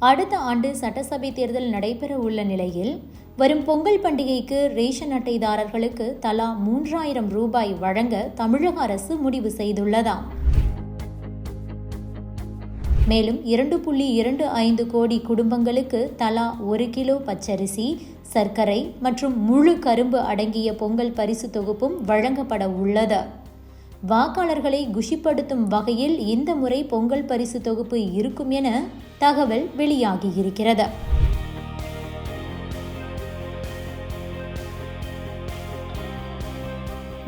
அடுத்த ஆண்டு சட்டசபை தேர்தல் நடைபெற உள்ள நிலையில் வரும் பொங்கல் பண்டிகைக்கு ரேஷன் அட்டைதாரர்களுக்கு தலா மூன்றாயிரம் ரூபாய் வழங்க தமிழக அரசு முடிவு செய்துள்ளதாம். மேலும் இரண்டு புள்ளி இரண்டு ஐந்து கோடி குடும்பங்களுக்கு தலா ஒரு கிலோ பச்சரிசி சர்க்கரை மற்றும் முழு கரும்பு அடங்கிய பொங்கல் பரிசு தொகுப்பும் வழங்கப்பட உள்ளது வாக்காளர்களை குஷிப்படுத்தும் வகையில் இந்த முறை பொங்கல் பரிசு தொகுப்பு இருக்கும் என தகவல் வெளியாகியிருக்கிறது.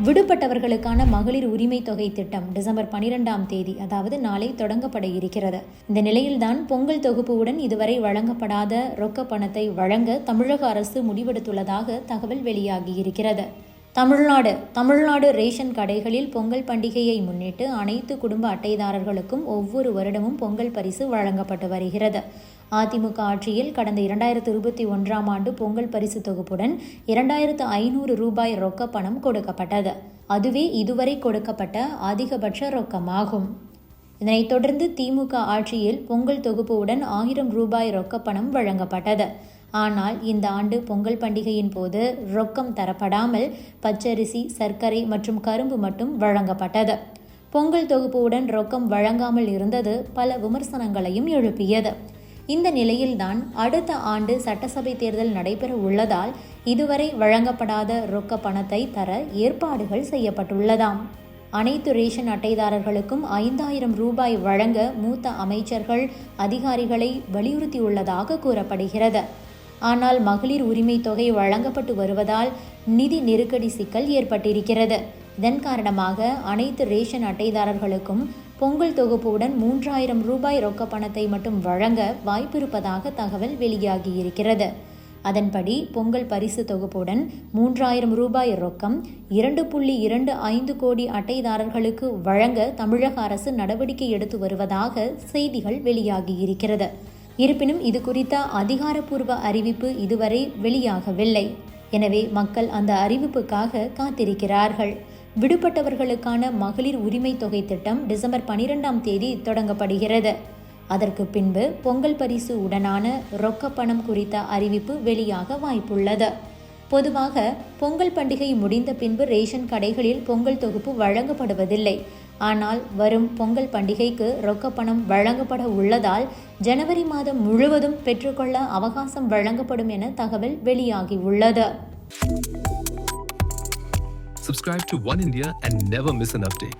விடுபட்டவர்களுக்கான மகளிர் உரிமை தொகை திட்டம் டிசம்பர் பனிரெண்டாம் தேதி அதாவது நாளை தொடங்கப்பட இருக்கிறது. இந்த நிலையில்தான் பொங்கல் தொகுப்புடன் இதுவரை வழங்கப்படாத ரொக்க பணத்தை வழங்க தமிழக அரசு முடிவெடுத்துள்ளதாக தகவல் வெளியாகியிருக்கிறது. தமிழ்நாடு தமிழ்நாடு ரேஷன் கடைகளில் பொங்கல் பண்டிகையை முன்னிட்டு அனைத்து குடும்ப அட்டைதாரர்களுக்கும் ஒவ்வொரு வருடமும் பொங்கல் பரிசு வழங்கப்பட்டு வருகிறது. அதிமுக ஆட்சியில் கடந்த இரண்டாயிரத்து இருபத்தி ஒன்றாம் ஆண்டு பொங்கல் பரிசு தொகுப்புடன் இரண்டாயிரத்து ஐநூறு ரூபாய் ரொக்க பணம் கொடுக்கப்பட்டது. அதுவே இதுவரை கொடுக்கப்பட்ட அதிகபட்ச ரொக்கமாகும். இதனைத் தொடர்ந்து திமுக ஆட்சியில் பொங்கல் தொகுப்புடன் ஆயிரம் ரூபாய் ரொக்க பணம் வழங்கப்பட்டது. ஆனால் இந்த ஆண்டு பொங்கல் பண்டிகையின் போது ரொக்கம் தரப்படாமல் பச்சரிசி சர்க்கரை மற்றும் கரும்பு மட்டும் வழங்கப்பட்டது. பொங்கல் தொகுப்புடன் ரொக்கம் வழங்காமல் இருந்தது பல விமர்சனங்களையும் எழுப்பியது. இந்த நிலையில்தான் அடுத்த ஆண்டு சட்டசபை தேர்தல் நடைபெற உள்ளதால் இதுவரை வழங்கப்படாத ரொக்க பணத்தை தர ஏற்பாடுகள் செய்யப்பட்டுள்ளதாம். அனைத்து ரேஷன் அட்டைதாரர்களுக்கும் ஐந்தாயிரம் ரூபாய் வழங்க மூத்த அமைச்சர்கள் அதிகாரிகளை வலியுறுத்தியுள்ளதாக கூறப்படுகிறது. ஆனால் மகளிர் உரிமை தொகை வழங்கப்பட்டு வருவதால் நிதி நெருக்கடி சிக்கல் ஏற்பட்டிருக்கிறது. இதன் காரணமாக அனைத்து ரேஷன் அட்டைதாரர்களுக்கும் பொங்கல் தொகுப்புடன் மூன்றாயிரம் ரூபாய் ரொக்க பணத்தை மட்டும் வழங்க வாய்ப்பிருப்பதாக தகவல் வெளியாகியிருக்கிறது. அதன்படி பொங்கல் பரிசு தொகுப்புடன் மூன்றாயிரம் ரூபாய் ரொக்கம் இரண்டு புள்ளி இரண்டு ஐந்து கோடி அட்டைதாரர்களுக்கு வழங்க தமிழக அரசு நடவடிக்கை எடுத்து வருவதாக செய்திகள் வெளியாகியிருக்கிறது. இருப்பினும் இது குறித்த அதிகாரப்பூர்வ அறிவிப்பு இதுவரை வெளியாகவில்லை. எனவே மக்கள் அந்த அறிவிப்புக்காக காத்திருக்கிறார்கள். விடுபட்டவர்களுக்கான மகளிர் உரிமை தொகை திட்டம் டிசம்பர் பனிரெண்டாம் தேதி தொடங்கப்படுகிறது. அதற்கு பின்பு பொங்கல் பரிசு உடனான ரொக்க பணம் குறித்த அறிவிப்பு வெளியாக வாய்ப்புள்ளது. பொதுவாக பொங்கல் பண்டிகை முடிந்த பின்பு ரேஷன் கடைகளில் பொங்கல் தொகுப்பு வழங்கப்படுவதில்லை ஆனால் வரும் பொங்கல் பண்டிகைக்கு ரொக்கப்பணம் வழங்கப்பட உள்ளதால் ஜனவரி மாதம் முழுவதும் பெற்றுக்கொள்ள அவகாசம் வழங்கப்படும் என தகவல் வெளியாகியுள்ளது Subscribe to One India and never miss an update.